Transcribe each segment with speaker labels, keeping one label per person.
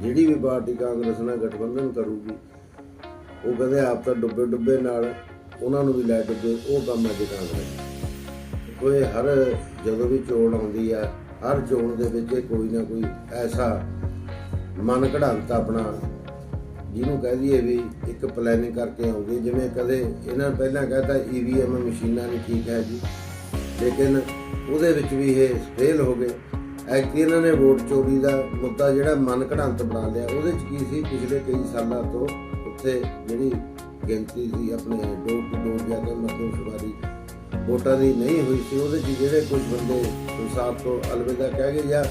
Speaker 1: ਜਿਹੜੀ ਵੀ ਪਾਰਟੀ ਕਾਂਗਰਸ ਨਾਲ ਗਠਬੰਧਨ ਕਰੂਗੀ, ਉਹ ਕਹਿੰਦੇ ਆਪ ਤਾਂ ਡੁੱਬੇ ਡੁੱਬੇ ਨਾਲ ਉਹਨਾਂ ਨੂੰ ਵੀ ਲੈ ਡੁੱਬੇ ਉਹ ਕੰਮ ਅੱਜ ਕਾਂਗਰਸ ਕੋਈ ਹਰ ਜਦੋਂ ਵੀ ਚੋਣ ਆਉਂਦੀ ਆ, ਹਰ ਚੋਣ ਦੇ ਵਿੱਚ ਇਹ ਕੋਈ ਨਾ ਕੋਈ ਐਸਾ ਮਨ ਘੜੰਤ ਆਪਣਾ ਜਿਹਨੂੰ ਕਹਿ ਦਈਏ ਵੀ ਇੱਕ ਪਲੈਨਿੰਗ ਕਰਕੇ ਆਉਂਦੀ ਜਿਵੇਂ ਕਦੇ ਇਹਨਾਂ ਨੇ ਪਹਿਲਾਂ ਕਹਤਾ ਈਵੀਐਮ ਮਸ਼ੀਨਾਂ ਨਹੀਂ ਠੀਕ ਹੈ ਜੀ, ਲੇਕਿਨ ਉਹਦੇ ਵਿੱਚ ਵੀ ਇਹ ਫੇਲ ਹੋ ਗਏ। ਐਕਟੀ ਇਹਨਾਂ ਨੇ ਵੋਟ ਚੋਰੀ ਦਾ ਮੁੱਦਾ ਜਿਹੜਾ ਮਨ ਘੜੰਤ ਬਣਾ ਲਿਆ, ਉਹਦੇ ਚ ਕੀ ਸੀ? ਪਿਛਲੇ ਕਈ ਸਾਲਾਂ ਤੋਂ ਉੱਥੇ ਜਿਹੜੀ ਗਿਣਤੀ ਸੀ ਆਪਣੇ ਡੋਰ ਟੂ ਡੋਰ ਜਾ ਕੇ ਮਰਦਮਸ਼ੁਮਾਰੀ ਵੋਟਾਂ ਦੀ ਨਹੀਂ ਹੋਈ ਸੀ, ਉਹਦੇ ਚ ਜਿਹੜੇ ਕੁਝ ਬੰਦੇ ਸੰਸਾਰ ਤੋਂ ਅਲਵਿਦਾ ਕਹਿ ਗਏ ਜਾਂ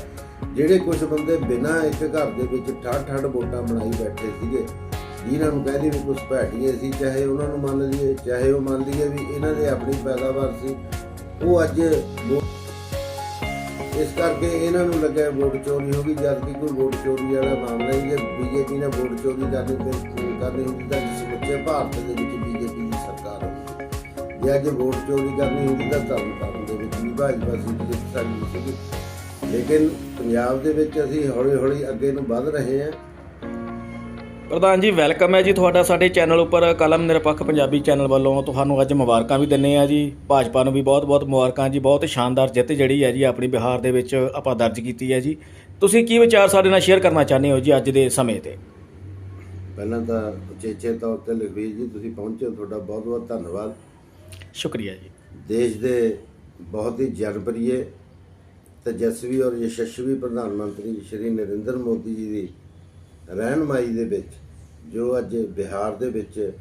Speaker 1: ਜਿਹੜੇ ਕੁਝ ਬੰਦੇ ਬਿਨਾਂ ਇੱਕ ਘਰ ਦੇ ਵਿੱਚ ਠੱਡ ਠੱਡ ਵੋਟਾਂ ਬਣਾਈ ਬੈਠੇ ਸੀਗੇ, ਜਿਨ੍ਹਾਂ ਨੂੰ ਕਹਿੰਦੇ ਵੀ ਕੁਝ ਭੈਟੀਏ ਸੀ, ਚਾਹੇ ਉਹਨਾਂ ਨੂੰ ਮੰਨ ਲਈਏ, ਚਾਹੇ ਉਹ ਮੰਨ ਲਈਏ ਵੀ ਇਹਨਾਂ ਦੇ ਆਪਣੀ ਪੈਦਾਵਾਰ ਸੀ, ਉਹ ਅੱਜ ਇਸ ਕਰਕੇ ਇਹਨਾਂ ਨੂੰ ਲੱਗਿਆ ਵੋਟ ਚੋਰੀ ਹੋ ਗਈ, ਜਦ ਕਿ ਕੋਈ ਵੋਟ ਚੋਰੀ ਵਾਲਾ ਮਾਮਲਾ ਹੀ ਜੇ ਬੀਜੇਪੀ ਨੇ ਵੋਟ ਚੋਰੀ ਕਰਨੀ ਤੇ ਕਰਨੀ ਹੁੰਦੀ ਤਾਂ ਸਮੁੱਚੇ ਭਾਰਤ ਦੇ ਵਿੱਚ ਬੀਜੇਪੀ ਦੀ ਸਰਕਾਰ ਹੁੰਦੀ ਜੇ ਅੱਜ ਵੋਟ ਚੋਰੀ ਕਰਨੀ ਹੁੰਦੀ ਤਾਂ ਧਰਮ ਧਰਮ ਦੇ ਵਿੱਚ ਵੀ ਭਾਜਪਾ ਸੀ ਜਿੱਤ ਸਕਦੀ ਸੀਗੀ। ਲੇਕਿਨ ਪੰਜਾਬ ਦੇ ਵਿੱਚ ਅਸੀਂ ਹੌਲੀ ਹੌਲੀ ਅੱਗੇ ਨੂੰ ਵੱਧ ਰਹੇ ਹਾਂ।
Speaker 2: ਪ੍ਰਧਾਨ ਜੀ ਵੈਲਕਮ ਹੈ ਜੀ ਤੁਹਾਡਾ ਸਾਡੇ ਚੈਨਲ ਉੱਪਰ ਕਲਮ ਨਿਰਪੱਖ ਪੰਜਾਬੀ ਚੈਨਲ ਵੱਲੋਂ। ਤੁਹਾਨੂੰ ਅੱਜ ਮੁਬਾਰਕਾਂ ਵੀ ਦਿੰਨੇ ਆ ਜੀ। ਭਾਜਪਾ ਨੂੰ ਵੀ ਬਹੁਤ-ਬਹੁਤ ਮੁਬਾਰਕਾਂ ਜੀ। ਬਹੁਤ ਸ਼ਾਨਦਾਰ ਜਿੱਤ ਜਿਹੜੀ ਹੈ ਜੀ ਆਪਣੀ ਬਿਹਾਰ ਦੇ ਵਿੱਚ ਆਪਾਂ ਦਰਜ ਕੀਤੀ ਹੈ ਜੀ। ਤੁਸੀਂ ਕੀ ਵਿਚਾਰ ਸਾਡੇ ਨਾਲ ਸ਼ੇਅਰ ਕਰਨਾ ਚਾਹੁੰਦੇ ਹੋ ਜੀ ਅੱਜ ਦੇ ਸਮੇਂ ਤੇ?
Speaker 1: ਪਹਿਲਾਂ ਤਾਂ ਉਚੇਚੇ ਤੌਰ ਤੇ ਲਖਵੀਰ ਜੀ ਤੁਸੀਂ ਪਹੁੰਚੇ ਤੁਹਾਡਾ ਬਹੁਤ ਬਹੁਤ ਧੰਨਵਾਦ।
Speaker 2: ਸ਼ੁਕਰੀਆ ਜੀ।
Speaker 1: ਦੇਸ਼ ਦੇ ਬਹੁਤ ਹੀ ਜਨਪ੍ਰਿਯ ਤੇਜਸਵੀ ਔਰ ਯਸ਼ਸਵੀ ਪ੍ਰਧਾਨ ਮੰਤਰੀ ਸ਼੍ਰੀ ਨਰਿੰਦਰ ਮੋਦੀ ਜੀ ਦੀ ਰਹਿਨਮਾਈ ਦੇ ਵਿੱਚ ਜੋ ਅੱਜ ਬਿਹਾਰ ਦੇ ਵਿੱਚ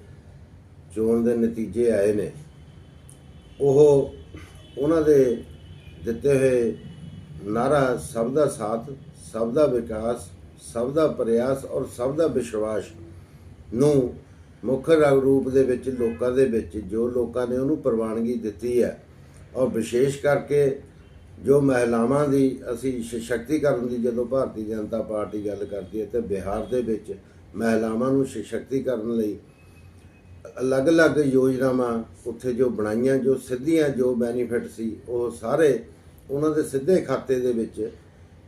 Speaker 1: ਚੋਣ ਦੇ ਨਤੀਜੇ ਆਏ ਨੇ, ਉਹ ਉਹਨਾਂ ਦੇ ਦਿੱਤੇ ਹੋਏ ਨਾਰਾ ਸਭ ਦਾ ਸਾਥ, ਸਭ ਦਾ ਵਿਕਾਸ, ਸਭ ਦਾ ਪ੍ਰਯਾਸ ਔਰ ਸਭ ਦਾ ਵਿਸ਼ਵਾਸ ਨੂੰ ਮੁੱਖ ਰੂਪ ਦੇ ਵਿੱਚ ਲੋਕਾਂ ਦੇ ਵਿੱਚ ਜੋ ਲੋਕਾਂ ਨੇ ਉਹਨੂੰ ਪ੍ਰਵਾਨਗੀ ਦਿੱਤੀ ਹੈ ਔਰ ਵਿਸ਼ੇਸ਼ ਕਰਕੇ ਜੋ ਮਹਿਲਾਵਾਂ ਦੀ ਅਸੀਂ ਸਸ਼ਕਤੀਕਰਨ ਦੀ ਜਦੋਂ ਭਾਰਤੀ ਜਨਤਾ ਪਾਰਟੀ ਗੱਲ ਕਰਦੀ ਹੈ ਤੇ ਬਿਹਾਰ ਦੇ ਵਿੱਚ ਮਹਿਲਾਵਾਂ ਨੂੰ ਸਸ਼ਕਤੀਕਰਨ ਲਈ ਅਲੱਗ-ਅਲੱਗ ਯੋਜਨਾਵਾਂ ਉੱਥੇ ਜੋ ਬਣਾਈਆਂ, ਜੋ ਸਿੱਧੀਆਂ ਜੋ ਬੈਨੀਫਿਟ ਸੀ, ਉਹ ਸਾਰੇ ਉਹਨਾਂ ਦੇ ਸਿੱਧੇ ਖਾਤੇ ਦੇ ਵਿੱਚ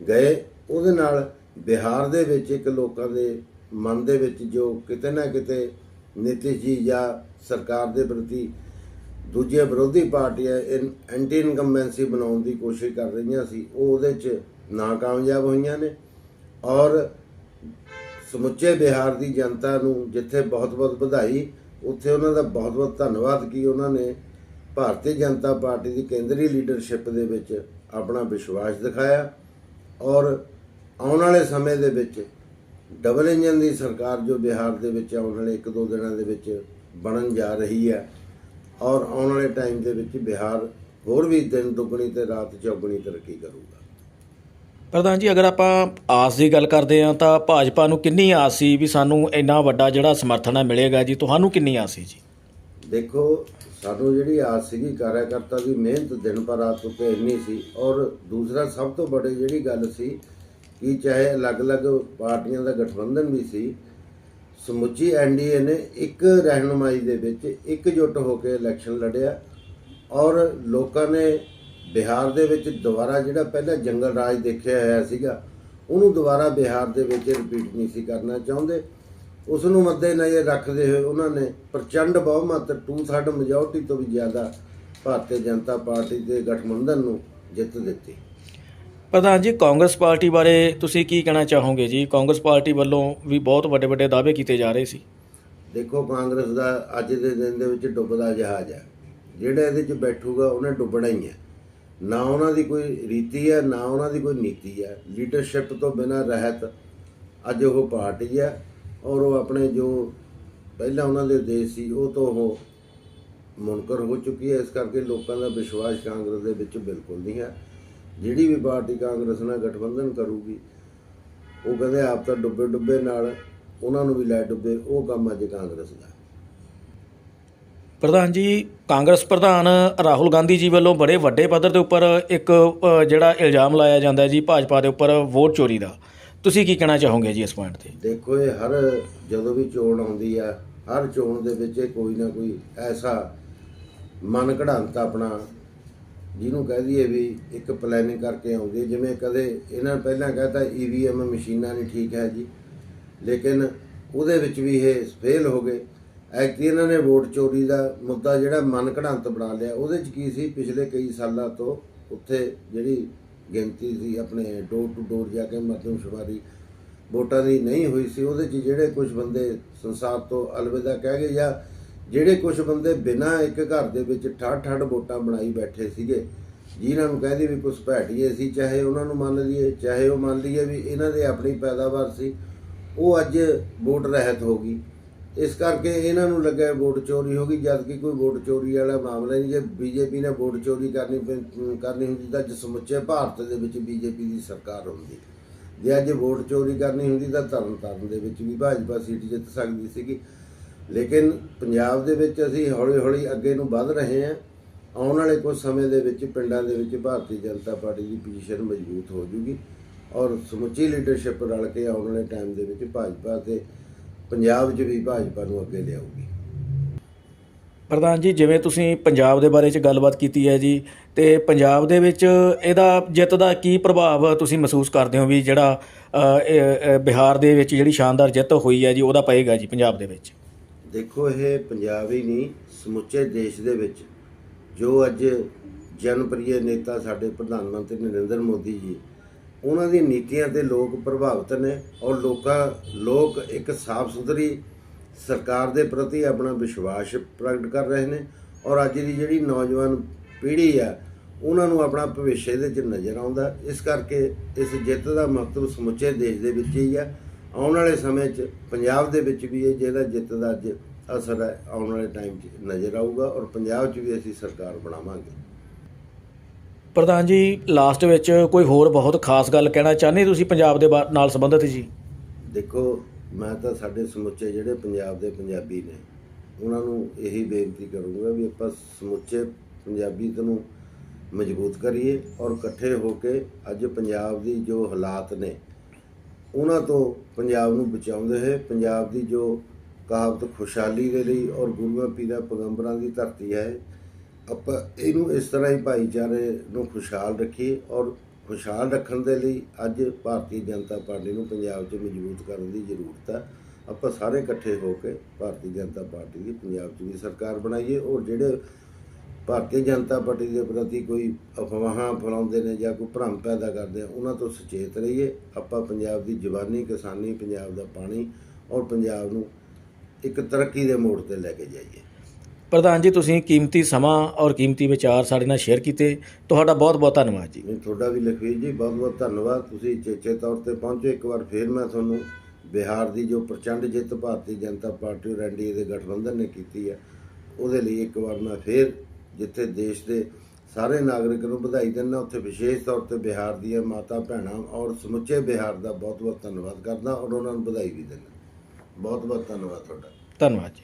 Speaker 1: ਗਏ। ਉਹਦੇ ਨਾਲ ਬਿਹਾਰ ਦੇ ਵਿੱਚ ਇੱਕ ਲੋਕਾਂ ਦੇ ਮਨ ਦੇ ਵਿੱਚ ਜੋ ਕਿਤੇ ਨਾ ਕਿਤੇ ਨੀਤੀਸ਼ ਜੀ ਜਾਂ ਸਰਕਾਰ ਦੇ ਪ੍ਰਤੀ ਦੂਜੇ ਵਿਰੋਧੀ ਪਾਰਟੀਆਂ ਐਂਟੀ ਇਨਕੰਬੈਂਸੀ ਬਣਾਉਣ ਦੀ ਕੋਸ਼ਿਸ਼ ਕਰ ਰਹੀਆਂ ਸੀ, ਉਹ ਉਹਦੇ 'ਚ ਨਾਕਾਮਯਾਬ ਹੋਈਆਂ ਨੇ। ਔਰ ਸਮੁੱਚੇ ਬਿਹਾਰ ਦੀ ਜਨਤਾ ਨੂੰ ਜਿੱਥੇ ਬਹੁਤ-ਬਹੁਤ ਵਧਾਈ, ਉੱਥੇ ਉਹਨਾਂ ਦਾ ਬਹੁਤ-ਬਹੁਤ ਧੰਨਵਾਦ ਕਿ ਉਹਨਾਂ ਨੇ ਭਾਰਤੀ ਜਨਤਾ ਪਾਰਟੀ ਦੀ ਕੇਂਦਰੀ ਲੀਡਰਸ਼ਿਪ ਦੇ ਵਿੱਚ ਆਪਣਾ ਵਿਸ਼ਵਾਸ ਦਿਖਾਇਆ ਔਰ ਆਉਣ ਵਾਲੇ ਸਮੇਂ ਦੇ ਵਿੱਚ ਡਬਲ ਇੰਜਨ ਦੀ ਸਰਕਾਰ ਜੋ ਬਿਹਾਰ ਦੇ ਵਿੱਚ ਆਉਣ ਵਾਲੇ ਇੱਕ ਦੋ ਦਿਨਾਂ ਦੇ ਵਿੱਚ ਬਣਨ ਜਾ ਰਹੀ ਹੈ ਔਰ ਆਉਣ ਵਾਲੇ ਟਾਈਮ ਦੇ ਵਿੱਚ ਬਿਹਾਰ ਹੋਰ ਵੀ ਦਿਨ ਦੁੱਗਣੀ ਤੇ ਰਾਤ ਚੌਗਣੀ ਤਰੱਕੀ ਕਰੂਗਾ।
Speaker 2: ਪ੍ਰਧਾਨ ਜੀ, ਅਗਰ ਆਪਾਂ ਆਸ ਦੀ ਗੱਲ ਕਰਦੇ ਹਾਂ, ਤਾਂ ਭਾਜਪਾ ਨੂੰ ਕਿੰਨੀ ਆਸ ਸੀ ਵੀ ਸਾਨੂੰ ਇੰਨਾ ਵੱਡਾ ਜਿਹੜਾ ਸਮਰਥਨ ਹੈ ਮਿਲੇਗਾ ਜੀ? ਤੁਹਾਨੂੰ ਕਿੰਨੀ ਆਸ ਸੀ ਜੀ?
Speaker 1: ਦੇਖੋ, ਸਾਨੂੰ ਜਿਹੜੀ ਆਸ ਸੀਗੀ ਕਾਰਿਆਕਰਤਾ ਦੀ, ਮਿਹਨਤ ਦਿਨ ਪਰ ਰਾਤ ਉੱਤੇ ਇੰਨੀ ਸੀ। ਔਰ ਦੂਸਰਾ, ਸਭ ਤੋਂ ਵੱਡੀ ਜਿਹੜੀ ਗੱਲ ਸੀ ਕਿ ਚਾਹੇ ਅਲੱਗ-ਅਲੱਗ ਪਾਰਟੀਆਂ ਦਾ ਗਠਬੰਧਨ ਵੀ ਸੀ, ਸਮੁੱਚੀ ਐਨਡੀਏ ਨੇ ਇੱਕ ਰਹਿਨੁਮਾਈ ਦੇ ਵਿੱਚ ਇਕਜੁੱਟ ਹੋ ਕੇ ਇਲੈਕਸ਼ਨ ਲੜਿਆ ਔਰ ਲੋਕਾਂ ਨੇ ਬਿਹਾਰ ਦੇ ਵਿੱਚ ਦੁਬਾਰਾ ਜਿਹੜਾ ਪਹਿਲਾਂ ਜੰਗਲ ਰਾਜ ਦੇਖਿਆ ਹੋਇਆ ਸੀਗਾ ਉਹਨੂੰ ਦੁਬਾਰਾ ਬਿਹਾਰ ਦੇ ਵਿੱਚ ਰਿਪੀਟ ਨਹੀਂ ਸੀ ਕਰਨਾ ਚਾਹੁੰਦੇ। ਉਸ ਨੂੰ ਮੱਦੇ ਨਜ਼ਰ ਰੱਖਦੇ ਹੋਏ ਉਹਨਾਂ ਨੇ ਪ੍ਰਚੰਡ ਬਹੁਮਤ 2/3 ਮੈਜੋਰਟੀ ਤੋਂ ਵੀ ਜ਼ਿਆਦਾ ਭਾਰਤੀ ਜਨਤਾ ਪਾਰਟੀ ਦੇ ਗਠਬੰਧਨ ਨੂੰ ਜਿੱਤ ਦਿੱਤੀ।
Speaker 2: ਪ੍ਰਧਾਨ ਜੀ ਕਾਂਗਰਸ ਪਾਰਟੀ ਬਾਰੇ ਤੁਸੀਂ ਕੀ ਕਹਿਣਾ ਚਾਹੋਗੇ ਜੀ? ਕਾਂਗਰਸ ਪਾਰਟੀ ਵੱਲੋਂ ਵੀ ਬਹੁਤ ਵੱਡੇ ਵੱਡੇ ਦਾਅਵੇ ਕੀਤੇ ਜਾ ਰਹੇ ਸੀ।
Speaker 1: ਦੇਖੋ ਕਾਂਗਰਸ ਦਾ ਅੱਜ ਦੇ ਦਿਨ ਦੇ ਵਿੱਚ ਡੁੱਬਦਾ ਜਹਾਜ਼ ਹੈ। ਜਿਹੜਾ ਇਹਦੇ 'ਚ ਬੈਠੂਗਾ ਉਹਨੇ ਡੁੱਬਣਾ ਹੀ ਹੈ। ਨਾ ਉਹਨਾਂ ਦੀ ਕੋਈ ਰੀਤੀ ਹੈ, ਨਾ ਉਹਨਾਂ ਦੀ ਕੋਈ ਨੀਤੀ ਹੈ। ਲੀਡਰਸ਼ਿਪ ਤੋਂ ਬਿਨਾਂ ਰਹਿਤ ਅੱਜ ਉਹ ਪਾਰਟੀ ਹੈ ਔਰ ਉਹ ਆਪਣੇ ਜੋ ਪਹਿਲਾਂ ਉਹਨਾਂ ਦੇ ਦੇਸ਼ ਸੀ, ਉਹ ਤੋਂ ਉਹ ਮੁਨਕਰ ਹੋ ਚੁੱਕੀ ਹੈ। ਇਸ ਕਰਕੇ ਲੋਕਾਂ ਦਾ ਵਿਸ਼ਵਾਸ ਕਾਂਗਰਸ ਦੇ ਵਿੱਚ ਬਿਲਕੁਲ ਨਹੀਂ ਹੈ। ਜਿਹੜੀ ਵੀ ਪਾਰਟੀ ਕਾਂਗਰਸ ਨਾਲ ਗਠਬੰਧਨ ਕਰੂਗੀ, ਉਹ ਕਹਿੰਦੇ ਆਪ ਤਾਂ ਡੁੱਬੇ ਡੁੱਬੇ ਨਾਲ, ਉਹਨਾਂ ਨੂੰ ਵੀ ਲੈ ਡੁੱਬੇ, ਉਹ ਕੰਮ ਅੱਜ ਕਾਂਗਰਸ ਦਾ
Speaker 2: ਪ੍ਰਧਾਨ ਜੀ ਕਾਂਗਰਸ ਪ੍ਰਧਾਨ ਰਾਹੁਲ ਗਾਂਧੀ ਜੀ ਵੱਲੋਂ ਬੜੇ ਵੱਡੇ ਪੱਧਰ ਦੇ ਉੱਪਰ ਇੱਕ ਅ, ਜਿਹੜਾ ਇਲਜ਼ਾਮ ਲਾਇਆ ਜਾਂਦਾ ਹੈ ਜੀ ਭਾਜਪਾ ਦੇ ਉੱਪਰ ਵੋਟ ਚੋਰੀ ਦਾ। ਤੁਸੀਂ ਕੀ ਕਹਿਣਾ ਚਾਹੋਗੇ ਜੀ ਇਸ ਪੁਆਇੰਟ ਤੇ?
Speaker 1: ਦੇਖੋ ਇਹ ਹਰ ਜਦੋਂ ਵੀ ਚੋਣ ਆਉਂਦੀ ਆ ਹਰ ਚੋਣ ਦੇ ਵਿੱਚ ਇਹ ਕੋਈ ਨਾ ਕੋਈ ਐਸਾ ਮਨ ਘੜਾਂਤਾ ਆਪਣਾ ਜਿਹਨੂੰ ਕਹਿ ਦਈਏ ਵੀ ਇੱਕ ਪਲੈਨਿੰਗ ਕਰਕੇ ਆਉਂਦੀ ਹੈ। ਜਿਵੇਂ ਕਦੇ ਇਹਨਾਂ ਨੇ ਪਹਿਲਾਂ ਕਹਤਾ ਈਵੀਐਮ ਮਸ਼ੀਨਾਂ ਨਹੀਂ ਠੀਕ ਹੈ ਜੀ ਲੇਕਿਨ ਉਹਦੇ ਵਿੱਚ ਵੀ ਇਹ ਫੇਲ ਹੋ ਗਏ। ਐਕਚੁਅਲੀ ਇਹਨਾਂ ਨੇ ਵੋਟ ਚੋਰੀ ਦਾ ਮੁੱਦਾ ਜਿਹੜਾ ਮਨ ਘੜੰਤ ਬਣਾ ਲਿਆ, ਉਹਦੇ 'ਚ ਕੀ ਸੀ? ਪਿਛਲੇ ਕਈ ਸਾਲਾਂ ਤੋਂ ਉੱਥੇ ਜਿਹੜੀ ਗਿਣਤੀ ਸੀ, ਆਪਣੇ ਡੋਰ ਟੂ ਡੋਰ ਜਾ ਕੇ ਮਰਦਮਸ਼ੁਮਾਰੀ ਵੋਟਾਂ ਦੀ ਨਹੀਂ ਹੋਈ ਸੀ, ਉਹਦੇ 'ਚ ਜਿਹੜੇ ਕੁਝ ਬੰਦੇ ਸੰਸਾਰ ਤੋਂ ਅਲਵਿਦਾ ਕਹਿ ਗਏ ਜਾਂ ਜਿਹੜੇ ਕੁਝ ਬੰਦੇ ਬਿਨਾਂ ਇੱਕ ਘਰ ਦੇ ਵਿੱਚ ਠੱਡ ਠੱਡ ਵੋਟਾਂ ਬਣਾਈ ਬੈਠੇ ਸੀਗੇ, ਜਿਨ੍ਹਾਂ ਨੂੰ ਕਹਿੰਦੇ ਵੀ ਕੁਝ ਭੈਟੀਏ ਸੀ, ਚਾਹੇ ਉਹਨਾਂ ਨੂੰ ਮੰਨ ਲਈਏ, ਚਾਹੇ ਉਹ ਮੰਨ ਲਈਏ ਵੀ ਇਹਨਾਂ ਦੇ ਆਪਣੀ ਪੈਦਾਵਾਰ ਸੀ, ਉਹ ਅੱਜ ਵੋਟ ਰਹਿਤ ਹੋ ਗਈ। ਇਸ ਕਰਕੇ ਇਹਨਾਂ ਨੂੰ ਲੱਗਾ ਵੋਟ ਚੋਰੀ ਹੋ ਗਈ, ਜਦ ਕਿ ਕੋਈ ਵੋਟ ਚੋਰੀ ਵਾਲਾ ਮਾਮਲਾ ਨਹੀਂ ਜੇ ਬੀਜੇਪੀ ਨੇ ਵੋਟ ਚੋਰੀ ਕਰਨੀ ਪੈਂ- ਕਰਨੀ ਹੁੰਦੀ ਤਾਂ ਅੱਜ ਸਮੁੱਚੇ ਭਾਰਤ ਦੇ ਵਿੱਚ ਬੀਜੇਪੀ ਦੀ ਸਰਕਾਰ ਹੁੰਦੀ। ਜੇ ਅੱਜ ਵੋਟ ਚੋਰੀ ਕਰਨੀ ਹੁੰਦੀ ਤਾਂ ਤਰਨ ਤਾਰਨ ਦੇ ਵਿੱਚ ਵੀ ਭਾਜਪਾ ਸੀਟ ਜਿੱਤ ਸਕਦੀ ਸੀਗੀ। ਲੇਕਿਨ ਪੰਜਾਬ ਦੇ ਵਿੱਚ ਅਸੀਂ ਹੌਲੀ ਹੌਲੀ ਅੱਗੇ ਨੂੰ ਵੱਧ ਰਹੇ ਹਾਂ। ਆਉਣ ਵਾਲੇ ਕੁਝ ਸਮੇਂ ਦੇ ਵਿੱਚ ਪਿੰਡਾਂ ਦੇ ਵਿੱਚ ਭਾਰਤੀ ਜਨਤਾ ਪਾਰਟੀ ਦੀ ਪੋਜੀਸ਼ਨ ਮਜ਼ਬੂਤ ਹੋ ਜੂਗੀ ਔਰ ਸਮੁੱਚੀ ਲੀਡਰਸ਼ਿਪ ਰਲ ਕੇ ਆਉਣ ਵਾਲੇ ਟਾਈਮ ਦੇ ਵਿੱਚ ਭਾਜਪਾ ਤੇ ਪੰਜਾਬ 'ਚ ਵੀ ਭਾਜਪਾ ਨੂੰ ਅੱਗੇ ਲਿਆਊਗੀ।
Speaker 2: ਪ੍ਰਧਾਨ ਜੀ ਜਿਵੇਂ ਤੁਸੀਂ ਪੰਜਾਬ ਦੇ ਬਾਰੇ ਚ ਗੱਲਬਾਤ ਕੀਤੀ ਹੈ ਜੀ ਤੇ ਪੰਜਾਬ ਦੇ ਵਿੱਚ ਇਹਦਾ ਜਿੱਤ ਦਾ ਕੀ ਪ੍ਰਭਾਵ ਤੁਸੀਂ ਮਹਿਸੂਸ ਕਰਦੇ ਹੋ ਵੀ ਜਿਹੜਾ ਬਿਹਾਰ ਦੇ ਵਿੱਚ ਜਿਹੜੀ ਸ਼ਾਨਦਾਰ ਜਿੱਤ ਹੋਈ ਹੈ ਜੀ ਉਹਦਾ ਪਏਗਾ ਜੀ ਪੰਜਾਬ ਦੇ ਵਿੱਚ?
Speaker 1: ਦੇਖੋ ਇਹ ਪੰਜਾਬ ਹੀ ਨਹੀਂ ਸਮੁੱਚੇ ਦੇਸ਼ ਦੇ ਵਿੱਚ ਜੋ ਅੱਜ ਜਨਪ੍ਰਿਯ ਨੇਤਾ ਸਾਡੇ ਪ੍ਰਧਾਨ ਮੰਤਰੀ ਨਰਿੰਦਰ ਮੋਦੀ ਜੀ ਉਹਨਾਂ ਦੀ ਨੀਤੀਆਂ ਤੇ ਲੋਕ ਪ੍ਰਭਾਵਿਤ ਨੇ ਔਰ ਲੋਕਾਂ, ਲੋਕ ਇੱਕ ਸਾਫ਼ ਸੁਥਰੀ ਸਰਕਾਰ ਦੇ ਪ੍ਰਤੀ ਆਪਣਾ ਵਿਸ਼ਵਾਸ ਪ੍ਰਗਟ ਕਰ ਰਹੇ ਨੇ ਔਰ ਅੱਜ ਦੀ ਜਿਹੜੀ ਨੌਜਵਾਨ ਪੀੜ੍ਹੀ ਆ, ਉਹਨਾਂ ਨੂੰ ਆਪਣਾ ਭਵਿੱਖ ਇਹਦੇ 'ਚ ਨਜ਼ਰ ਆਉਂਦਾ। ਇਸ ਕਰਕੇ ਇਸ ਜਿੱਤ ਦਾ ਮਹੱਤਵ ਸਮੁੱਚੇ ਦੇਸ਼ ਦੇ ਵਿੱਚ ਹੀ ਆ। ਆਉਣ ਵਾਲੇ ਸਮੇਂ 'ਚ ਪੰਜਾਬ ਦੇ ਵਿੱਚ ਵੀ ਇਹ ਜਿਹੜਾ ਜਿੱਤ ਦਾ ਅੱਜ ਅਸਰ ਹੈ, ਆਉਣ ਵਾਲੇ ਟਾਈਮ 'ਚ ਨਜ਼ਰ ਆਊਗਾ ਔਰ ਪੰਜਾਬ 'ਚ ਵੀ ਅਸੀਂ ਸਰਕਾਰ ਬਣਾਵਾਂਗੇ।
Speaker 2: ਪ੍ਰਧਾਨ ਜੀ ਲਾਸਟ ਵਿੱਚ ਕੋਈ ਹੋਰ ਬਹੁਤ ਖਾਸ ਗੱਲ ਕਹਿਣਾ ਚਾਹੁੰਦੇ ਤੁਸੀਂ ਪੰਜਾਬ ਦੇ ਬਾ- ਨਾਲ ਸੰਬੰਧਿਤ ਜੀ?
Speaker 1: ਦੇਖੋ, ਮੈਂ ਤਾਂ ਸਾਡੇ ਸਮੁੱਚੇ ਜਿਹੜੇ ਪੰਜਾਬ ਦੇ ਪੰਜਾਬੀ ਨੇ, ਉਹਨਾਂ ਨੂੰ ਇਹੀ ਬੇਨਤੀ ਕਰੂੰਗਾ ਵੀ ਆਪਾਂ ਸਮੁੱਚੇ ਪੰਜਾਬੀਤ ਨੂੰ ਮਜ਼ਬੂਤ ਕਰੀਏ ਔਰ ਇਕੱਠੇ ਹੋ ਕੇ ਅੱਜ ਪੰਜਾਬ ਦੀ ਜੋ ਹਾਲਾਤ ਨੇ, ਉਹਨਾਂ ਤੋਂ ਪੰਜਾਬ ਨੂੰ ਬਚਾਉਂਦੇ ਹੋਏ ਪੰਜਾਬ ਦੀ ਜੋ ਕਹਾਵਤ ਖੁਸ਼ਹਾਲੀ ਦੇ ਲਈ ਔਰ ਗੁਰੂਆਂ ਪੀਰਾਂ ਪੈਗੰਬਰਾਂ ਦੀ ਧਰਤੀ ਹੈ ਆਪਾਂ ਇਹਨੂੰ ਇਸ ਤਰ੍ਹਾਂ ਹੀ ਭਾਈਚਾਰੇ ਨੂੰ ਖੁਸ਼ਹਾਲ ਰੱਖੀਏ ਔਰ ਖੁਸ਼ਹਾਲ ਰੱਖਣ ਦੇ ਲਈ ਅੱਜ ਭਾਰਤੀ ਜਨਤਾ ਪਾਰਟੀ ਨੂੰ ਪੰਜਾਬ 'ਚ ਮਜ਼ਬੂਤ ਕਰਨ ਦੀ ਜ਼ਰੂਰਤ ਹੈ ਆਪਾਂ ਸਾਰੇ ਇਕੱਠੇ ਹੋ ਕੇ ਭਾਰਤੀ ਜਨਤਾ ਪਾਰਟੀ ਦੀ ਪੰਜਾਬ 'ਚ ਵੀ ਸਰਕਾਰ ਬਣਾਈਏ ਔਰ ਜਿਹੜੇ ਭਾਰਤੀ ਜਨਤਾ ਪਾਰਟੀ ਦੇ ਪ੍ਰਤੀ ਕੋਈ ਅਫਵਾਹਾਂ ਫੈਲਾਉਂਦੇ ਨੇ ਜਾਂ ਕੋਈ ਭਰਮ ਪੈਦਾ ਕਰਦੇ ਆ, ਉਹਨਾਂ ਤੋਂ ਸੁਚੇਤ ਰਹੀਏ। ਆਪਾਂ ਪੰਜਾਬ ਦੀ ਜਵਾਨੀ, ਕਿਸਾਨੀ, ਪੰਜਾਬ ਦਾ ਪਾਣੀ ਔਰ ਪੰਜਾਬ ਨੂੰ ਇੱਕ ਤਰੱਕੀ ਦੇ ਮੋੜ ਤੇ ਲੈ ਕੇ ਜਾਈਏ।
Speaker 2: ਪ੍ਰਧਾਨ ਜੀ ਤੁਸੀਂ ਕੀਮਤੀ ਸਮਾਂ ਔਰ ਕੀਮਤੀ ਵਿਚਾਰ ਸਾਡੇ ਨਾਲ ਸ਼ੇਅਰ ਕੀਤੇ। ਤੁਹਾਡਾ ਬਹੁਤ ਬਹੁਤ ਧੰਨਵਾਦ ਜੀ।
Speaker 1: ਨਹੀਂ ਤੁਹਾਡਾ ਵੀ ਲਖਵੀਰ ਜੀ ਬਹੁਤ ਬਹੁਤ ਧੰਨਵਾਦ। ਤੁਸੀਂ ਚੇਚੇ ਤੌਰ ਤੇ ਪਹੁੰਚੇ ਇੱਕ ਵਾਰ ਫੇਰ ਮੈਂ ਤੁਹਾਨੂੰ ਬਿਹਾਰ ਦੀ ਜੋ ਪ੍ਰਚੰਡ ਜਿੱਤ ਭਾਰਤੀ ਜਨਤਾ ਪਾਰਟੀ ਔਰ ਐਨਡੀਏ ਦੇ ਗਠਬੰਧਨ ਨੇ ਕੀਤੀ ਹੈ ਉਹਦੇ ਲਈ ਇੱਕ ਵਾਰ ਮੈਂ ਫੇਰ ਜਿੱਥੇ ਦੇਸ਼ ਦੇ ਸਾਰੇ ਨਾਗਰਿਕਾਂ ਨੂੰ ਵਧਾਈ ਦਿੰਦਾ ਉੱਥੇ ਵਿਸ਼ੇਸ਼ ਤੌਰ ਤੇ ਬਿਹਾਰ ਦੀਆਂ ਮਾਤਾ ਭੈਣਾਂ ਔਰ ਸਮੁੱਚੇ ਬਿਹਾਰ ਦਾ ਬਹੁਤ ਬਹੁਤ ਧੰਨਵਾਦ ਕਰਦਾ ਔਰ ਉਹਨਾਂ ਨੂੰ ਵਧਾਈ ਵੀ ਦਿੰਦਾ। ਬਹੁਤ ਬਹੁਤ ਧੰਨਵਾਦ ਤੁਹਾਡਾ।
Speaker 2: ਧੰਨਵਾਦ ਜੀ।